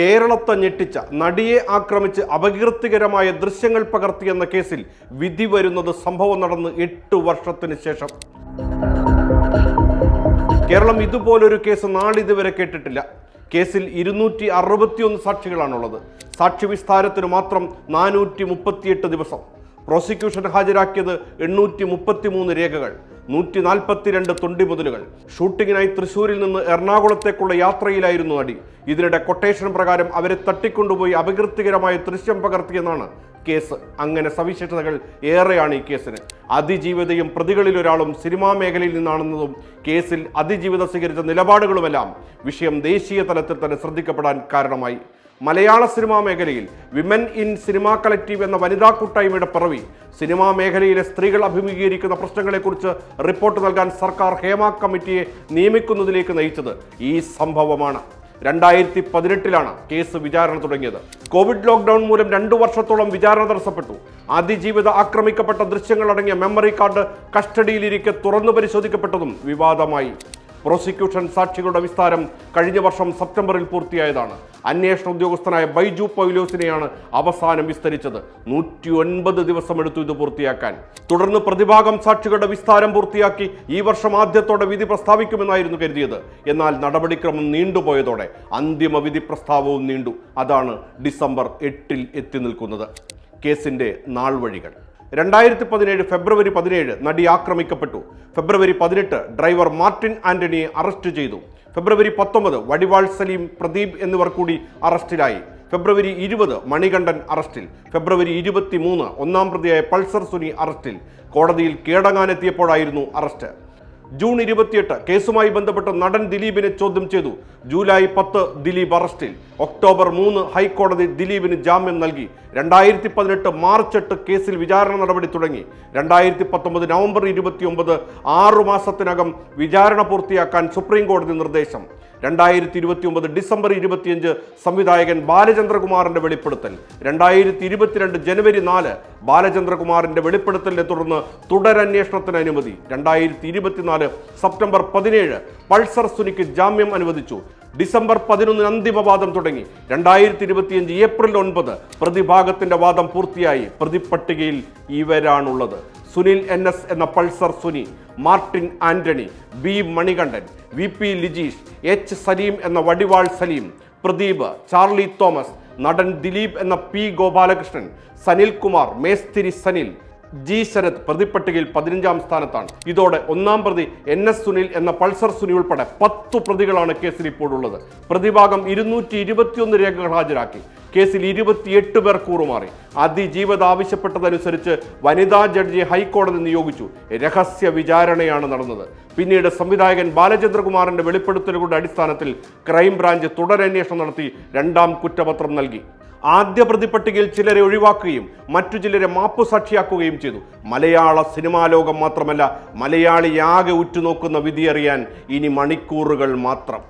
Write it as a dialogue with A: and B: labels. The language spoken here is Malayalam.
A: കേരളത്തെ ഞെട്ടിച്ച നടിയെ ആക്രമിച്ച് അപകീർത്തികരമായ ദൃശ്യങ്ങൾ പകർത്തിയെന്ന കേസിൽ വിധി വരുന്നത് സംഭവം നടന്ന് എട്ട് വർഷത്തിന് ശേഷം. കേരളം ഇതുപോലൊരു കേസ് നാളിതുവരെ കേട്ടിട്ടില്ല. കേസിൽ ഇരുന്നൂറ്റി അറുപത്തിയൊന്ന് സാക്ഷികളാണുള്ളത്. സാക്ഷി വിസ്താരത്തിന് മാത്രം നാനൂറ്റി മുപ്പത്തിയെട്ട് ദിവസം. പ്രോസിക്യൂഷൻ ഹാജരാക്കിയത് എണ്ണൂറ്റി മുപ്പത്തിമൂന്ന് രേഖകൾ നൂറ്റി നാൽപ്പത്തിരണ്ട് തൊണ്ടി മുതലുകൾ ഷൂട്ടിങ്ങിനായി തൃശൂരിൽ നിന്ന് എറണാകുളത്തേക്കുള്ള യാത്രയിലായിരുന്നു നടി ഇതിനിടെ കൊട്ടേഷൻ പ്രകാരം അവരെ തട്ടിക്കൊണ്ടുപോയി അപകീർത്തികരമായ ദൃശ്യം പകർത്തിയെന്നാണ് കേസ്. അങ്ങനെ സവിശേഷതകൾ ഏറെയാണ് ഈ കേസിന്. അതിജീവിതയും പ്രതികളിൽ ഒരാളും സിനിമാ മേഖലയിൽ നിന്നാണെന്നതും കേസിൽ അതിജീവിത സ്വീകരിച്ച നിലപാടുകളുമെല്ലാം വിഷയം ദേശീയ തലത്തിൽ തന്നെ ശ്രദ്ധിക്കപ്പെടാൻ കാരണമായി. മലയാള സിനിമാ മേഖലയിൽ വിമൻ ഇൻ സിനിമാ കളക്റ്റീവ് എന്ന വനിതാ കൂട്ടായ്മയുടെ പിറവി സിനിമാ മേഖലയിലെ സ്ത്രീകൾ അഭിമുഖീകരിക്കുന്ന പ്രശ്നങ്ങളെക്കുറിച്ച് റിപ്പോർട്ട് നൽകാൻ സർക്കാർ ഹേമ കമ്മിറ്റിയെ നിയമിക്കുന്നതിലേക്ക് നയിച്ചത് ഈ സംഭവമാണ്. രണ്ടായിരത്തി പതിനെട്ടിലാണ് കേസ് വിചാരണ തുടങ്ങിയത്. കോവിഡ് ലോക്ക്ഡൌൺ മൂലം രണ്ടു വർഷത്തോളം വിചാരണ തടസ്സപ്പെട്ടു. അതിജീവിത ആക്രമിക്കപ്പെട്ട ദൃശ്യങ്ങളടങ്ങിയ മെമ്മറി കാർഡ് കസ്റ്റഡിയിലിരിക്കെ തുറന്നു പരിശോധിക്കപ്പെട്ടതും വിവാദമായി. പ്രോസിക്യൂഷൻ സാക്ഷികളുടെ വിസ്താരം കഴിഞ്ഞ വർഷം സെപ്റ്റംബറിൽ പൂർത്തിയായതാണ്. അന്വേഷണ ഉദ്യോഗസ്ഥനായ ബൈജു പൗലോസിനെയാണ് അവസാനം വിസ്തരിച്ചത്. നൂറ്റി ഒൻപത് ദിവസം എടുത്തു ഇത് പൂർത്തിയാക്കാൻ. തുടർന്ന് പ്രതിഭാഗം സാക്ഷികളുടെ വിസ്താരം പൂർത്തിയാക്കി ഈ വർഷം ആദ്യത്തോടെ വിധി പ്രസ്താവിക്കുമെന്നായിരുന്നു കരുതിയത്. എന്നാൽ നടപടിക്രമം നീണ്ടുപോയതോടെ അന്തിമ വിധി പ്രസ്താവവും നീണ്ടു. അതാണ് ഡിസംബർ എട്ടിൽ എത്തി നിൽക്കുന്നത്. കേസിന്റെ നാൾ വഴികൾ രണ്ടായിരത്തി പതിനേഴ് ഫെബ്രുവരി പതിനേഴ് നടി ആക്രമിക്കപ്പെട്ടു. ഫെബ്രുവരി പതിനെട്ട് ഡ്രൈവർ മാർട്ടിൻ ആന്റണിയെ അറസ്റ്റ് ചെയ്തു. ഫെബ്രുവരി പത്തൊമ്പത് വടിവാൾ സലീം പ്രദീപ് എന്നിവർ കൂടി അറസ്റ്റിലായി. ഫെബ്രുവരി ഇരുപത് മണികണ്ഠൻ അറസ്റ്റിൽ. ഫെബ്രുവരി ഇരുപത്തി മൂന്ന് ഒന്നാം പ്രതിയായ പൾസർ സുനി അറസ്റ്റിൽ. കോടതിയിൽ കീഴടങ്ങാനെത്തിയപ്പോഴായിരുന്നു അറസ്റ്റ്. ജൂൺ ഇരുപത്തിയെട്ട് കേസുമായി ബന്ധപ്പെട്ട് നടൻ ദിലീപിനെ ചോദ്യം ചെയ്തു. ജൂലൈ പത്ത് ദിലീപ് അറസ്റ്റിൽ. ഒക്ടോബർ മൂന്ന് ഹൈക്കോടതി ദിലീപിന് ജാമ്യം നൽകി. രണ്ടായിരത്തി പതിനെട്ട് മാർച്ച് എട്ട് കേസിൽ വിചാരണ നടപടി തുടങ്ങി. രണ്ടായിരത്തി പത്തൊമ്പത് നവംബർ ഇരുപത്തിയൊമ്പത് ആറു മാസത്തിനകം വിചാരണ പൂർത്തിയാക്കാൻ സുപ്രീം കോടതി നിർദ്ദേശം. രണ്ടായിരത്തി ഇരുപത്തി ഒമ്പത് ഡിസംബർ ഇരുപത്തിയഞ്ച് സംവിധായകൻ ബാലചന്ദ്രകുമാറിന്റെ വെളിപ്പെടുത്തൽ. രണ്ടായിരത്തി ഇരുപത്തിരണ്ട് ജനുവരി നാല് ബാലചന്ദ്രകുമാറിന്റെ വെളിപ്പെടുത്തലിനെ തുടർന്ന് തുടരന്വേഷണത്തിന് അനുമതി. രണ്ടായിരത്തി ഇരുപത്തിനാല് സെപ്റ്റംബർ പതിനേഴ് പൾസർ സുനിക്ക് ജാമ്യം അനുവദിച്ചു. ഡിസംബർ പതിനൊന്നിന് അന്തിമവാദം തുടങ്ങി. രണ്ടായിരത്തി ഇരുപത്തിയഞ്ച് ഏപ്രിൽ ഒൻപത് പ്രതിഭാഗത്തിന്റെ വാദം പൂർത്തിയായി. പ്രതിപട്ടികയിൽ ഇവരാണുള്ളത്. സുനിൽ എൻ എസ് എന്ന Pulsar Suni Martin Antony B Manikandan V P Lijeesh H Saleem എന്ന വടിവാൾ സലീം പ്രദീപ് ചാർലി തോമസ് നടൻ ദിലീപ് എന്ന പി ഗോപാലകൃഷ്ണൻ സനിൽകുമാർ മേസ്തിരി സനിൽ ജി ശരത് പ്രതിപ്പട്ടികയിൽ പതിനഞ്ചാം സ്ഥാനത്താണ്. ഇതോടെ ഒന്നാം പ്രതി എൻ എസ് സുനിൽ എന്ന പൾസർ സുനി ഉൾപ്പെടെ പത്തു പ്രതികളാണ് കേസിൽ ഇപ്പോഴുള്ളത് പ്രതിഭാഗം ഇരുന്നൂറ്റി ഇരുപത്തിയൊന്ന് രേഖകൾ ഹാജരാക്കി. കേസിൽ ഇരുപത്തിയെട്ട് പേർ കൂറുമാറി. അതിജീവത ആവശ്യപ്പെട്ടതനുസരിച്ച് വനിതാ ജഡ്ജി ഹൈക്കോടതി നിയോഗിച്ചു. രഹസ്യ വിചാരണയാണ് നടന്നത്. പിന്നീട് സംവിധായകൻ ബാലചന്ദ്രകുമാറിന്റെ വെളിപ്പെടുത്തലുകളുടെ അടിസ്ഥാനത്തിൽ ക്രൈംബ്രാഞ്ച് തുടരന്വേഷണം നടത്തി രണ്ടാം കുറ്റപത്രം നൽകി. ആദ്യ പ്രതിപട്ടികയിൽ ചിലരെ ഒഴിവാക്കുകയും മറ്റു ചിലരെ മാപ്പു സാക്ഷിയാക്കുകയും ചെയ്തു. മലയാള സിനിമാ ലോകം മാത്രമല്ല മലയാളിയാകെ ഉറ്റുനോക്കുന്ന വിധിയറിയാൻ ഇനി മണിക്കൂറുകൾ മാത്രം.